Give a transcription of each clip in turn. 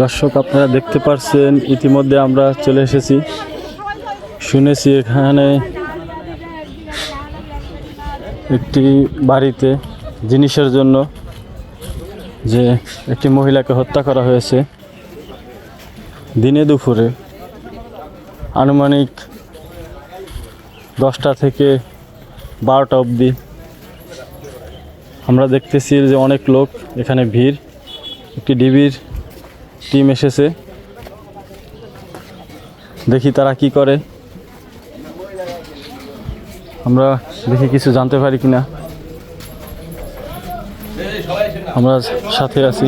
দর্শক, আপনারা দেখতে পারছেন, ইতিমধ্যে আমরা চলে এসেছি। শুনেছি এখানে একটি বাড়িতে জিনিসের জন্য যে একটি মহিলাকে হত্যা করা হয়েছে। দিনে দুপুরে আনুমানিক দশটা থেকে বারোটা অবধি আমরা দেখতেছি যে অনেক লোক, এখানে ভিড়, একটি ডিবির টিম এসেছে। দেখি তারা কি করে। আমরা দেখি কিছু জানতে পারি কিনা। আমরা সাথে আছি।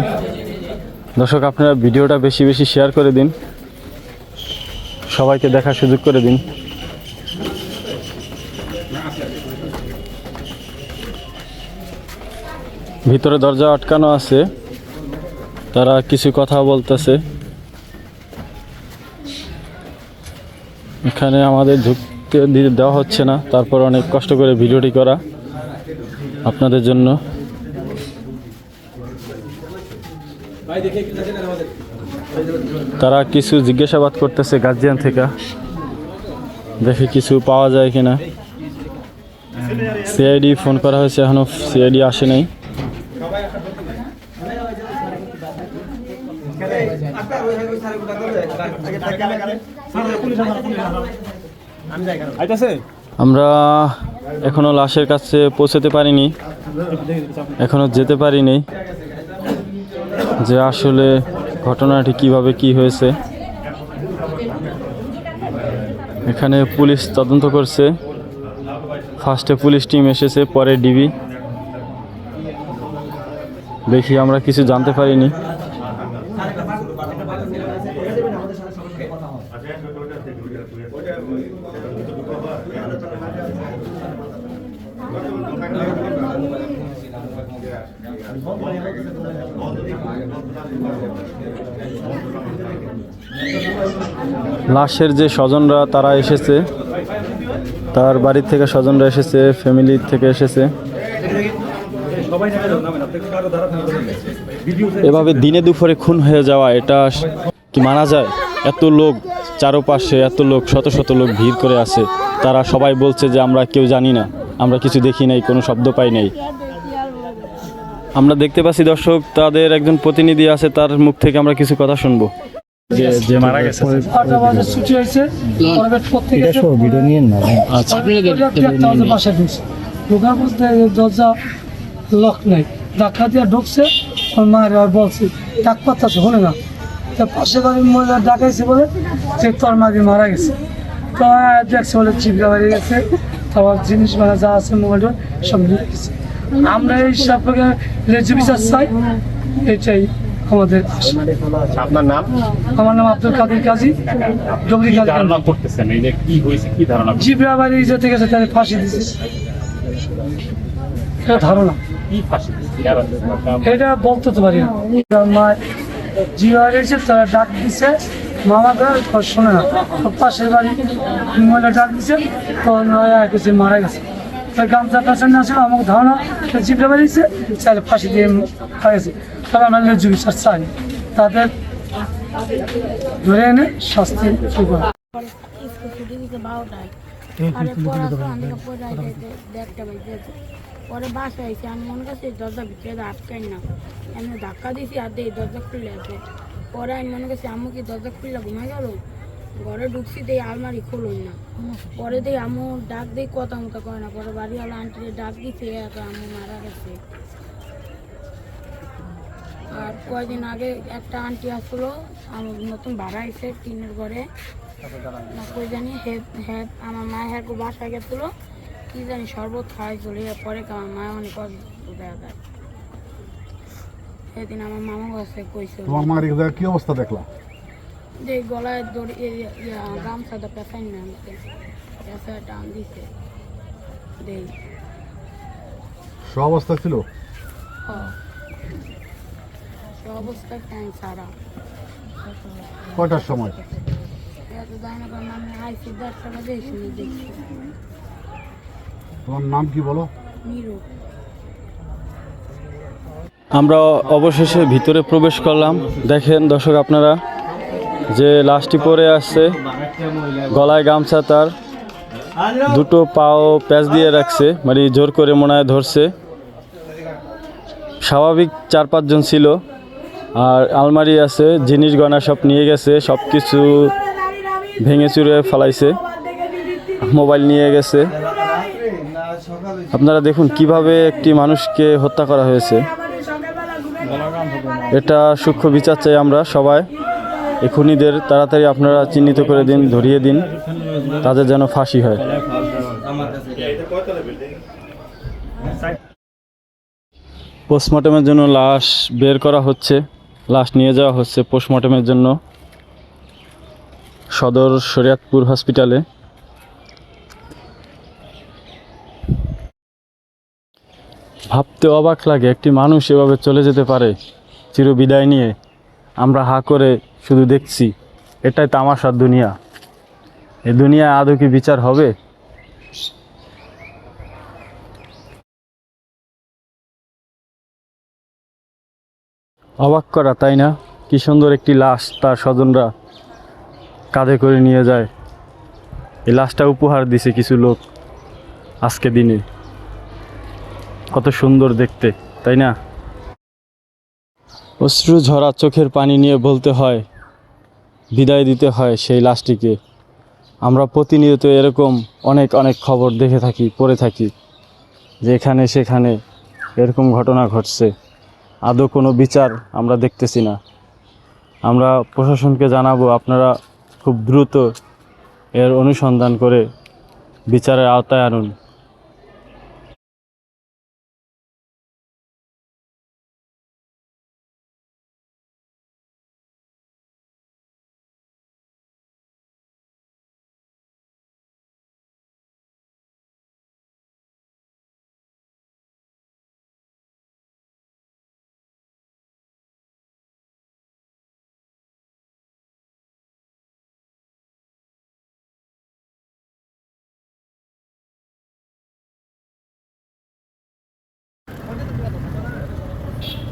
দর্শক, আপনারা ভিডিওটা বেশি বেশি শেয়ার করে দিন। সবাইকে দেখার সুযোগ করে দিন। ভিতরে দরজা আটকানো আছে। তারা কিছু কথা বলতেছে। এখানে আমাদের ঢুকতে দেওয়া হচ্ছে না। তারপর অনেক কষ্ট করে ভিডিওটি করা আপনাদের জন্য। তারা কিছু জিজ্ঞাসাবাদ করতেছে গার্জিয়ান থেকে। দেখে কিছু পাওয়া যায় কিনা। সিআইডি ফোন করা হয়েছে এখনও, সিআইডি আসে নাই। আমরা এখনও লাশের কাছে পৌঁছাতে পারিনি, এখনও যেতে পারিনি যে আসলে ঘটনাটি কীভাবে কি হয়েছে। এখানে পুলিশ তদন্ত করছে। ফার্স্টে পুলিশ টিম এসেছে, পরে ডিবি। দেখি আমরা কিছু জানতে পারিনি। লাশের যে স্বজনরা তারা এসেছে, তার বাড়ির থেকে স্বজনরা এসেছে ফ্যামিলি থেকে এসেছে। এভাবে দিনে দুপুরে খুন হয়ে যাওয়া, এটা কি মানা যায়? এত লোক, চারপাশে এত লোক, শত শত লোক ভিড় করে আছে। তারা সবাই বলছে যে আমরা কেউ জানি না, আমরা কিছু দেখি নাই, কোনো শব্দ পাই নাই। আমরা দেখতে পাচ্ছি দর্শক তাদের একজন প্রতিনিধি আছে তার মুখ থেকে আমরা কিছু কথা শুনব। যে মারা গেছে ছুটি হয়েছে ঢোকার দরজা লক নাই। ধাক্কা দিয়ে ঢুকছে ওর মায়ের আর বলছে ডাক পাত্তাছে হলে না। তা পাশে বাড়ির মহিলা ডাকাইছে বলে যে তোর মারা গেছে। তো দেখছে বলে চিপকা বাড়ি গেছে। তারপর জিনিস মানে যা আছে মোবাইল সব নিয়ে গেছে আমরা এই সাপেক্ষে লেজু বিচার চাই। এটাই আমাদের আপনার নাম? আমার নাম আব্দুল কাদের কাজী। ডবরি কাজী। ধারণা করতেছেন? এই যে কি হয়েছে কি ধারণা জিবরা বাড়ি যেতে গেছে তাদের ফাঁসি দিছে। এটা ধারণা। কি ফাঁসি? এটা বলতে তো পারি না। জিবা এসে তারা ডাক দিছে। মামা তার শোনে না পাশের বাড়ি মহিলা ডাক দিছে। তো নয়া কিছু মারা গেছে। তার গামছা না ছিল আমাকে ধারণা জিবরা বাড়িছে তাহলে ফাঁসি দিয়ে তবে আমরা লেজু বিচার চাই। তাদের ধরে এনে শাস্তি শুরু করা পরে বাসায় এসে আমি মনে করছি দরজা ভিতরে আটকাই না। আমি ধাক্কা দিয়েছি আর দিয়ে দরজা খুলে আছে। পরে আমি মনে করছি আম্মু কি দরজা খুললে ঘুমাই গেল? ঘরে ঢুকছি দিয়ে আলমারি খুলুন না। পরে দিয়ে আম্মু ডাক দিয়ে কথা মতো করে না, পরে বাড়িওয়ালা আন্টিরে ডাক দিছে এত আম্মু মারা গেছে। আর কয়দিন আগে একটা আন্টি আসলো আমার নতুন ভাড়া এসে টিনের ঘরে। কই জানি, হে হে, আমার মা হ্যাঁ বাসায় গেছিল, কি জানি শরবত খাওয়াই চলে পরে আমার মা অনেক দেখা যায়। সেদিন আমার মামা কাছে কইছিল তোমার মার কি অবস্থা দেখলা? যে গলায় দড়ি গামছাটা পেঁচাই না? আমাকে পেঁচা টান দিছে দেই। সব অবস্থা ছিল? অবস্থা ফ্যান ছাড়া কয়টার সময়? তোমার নাম কি বলো? নিরু। আমরা অবশেষে ভিতরে প্রবেশ করলাম। দেখেন দর্শক আপনারা যে লাশটি পরে আসছে, গলায় গামছা তার, দুটো পাও প্যাঁচ দিয়ে রাখছে মানে জোর করে মনে হয় ধরছে। স্বাভাবিক চার পাঁচজন ছিল, আর আলমারি আছে, জিনিস গয়না সব নিয়ে গেছে সব কিছু ভেঙে চুরে ফেলাইছে, মোবাইল নিয়ে গেছে। আপনারা দেখুন কীভাবে একটি মানুষকে হত্যা করা হয়েছে। এটা সূক্ষ্ম বিচার চাই আমরা সবাই। এই খুনিদের তাড়াতাড়ি আপনারা চিহ্নিত করে দিন, ধরিয়ে দিন, তাদের যেন ফাঁসি হয়। পোস্টমর্টমের জন্য লাশ বের করা হচ্ছে, লাশ নিয়ে যাওয়া হচ্ছে পোস্টমর্টমের জন্য। সদর শরিয়াতপুর হসপিটালে। ভাবতে অবাক লাগে, একটি মানুষ এভাবে চলে যেতে পারে, চিরবিদায় নিয়ে। আমরা হা করে শুধু দেখছি। এটাই তামাশার দুনিয়া। এ দুনিয়ায় আদৌ কি বিচার হবে? অবাক করা, তাই না? কি সুন্দর একটি লাশ তার স্বজনরা কাঁধে করে নিয়ে যায়। এই লাশটা উপহার দিছে কিছু লোক আজকে দিনে। কত সুন্দর দেখতে, তাই না? অশ্রু ঝরা চোখের পানি নিয়ে বলতে হয় বিদায় দিতে হয় সেই লাশটিকে। আমরা প্রতিনিয়ত এরকম অনেক অনেক খবর দেখে থাকি, পড়ে থাকি যে এখানে সেখানে এরকম ঘটনা ঘটছে। আদৌ কোনো বিচার আমরা দেখতেছি না। আমরা প্রশাসনকে জানাব, আপনারা খুব দ্রুত এর অনুসন্ধান করে বিচারের আওতায় আনুন।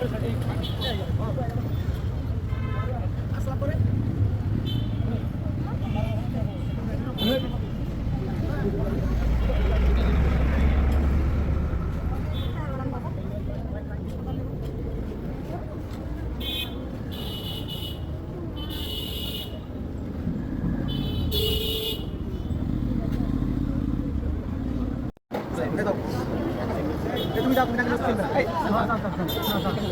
はい。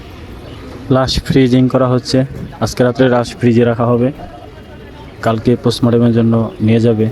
লাশ ফ্রিজিং করা হচ্ছে আজকে রাত্রে লাশ ফ্রিজে রাখা হবে কালকে পোস্টমর্টমের জন্য নিয়ে যাবে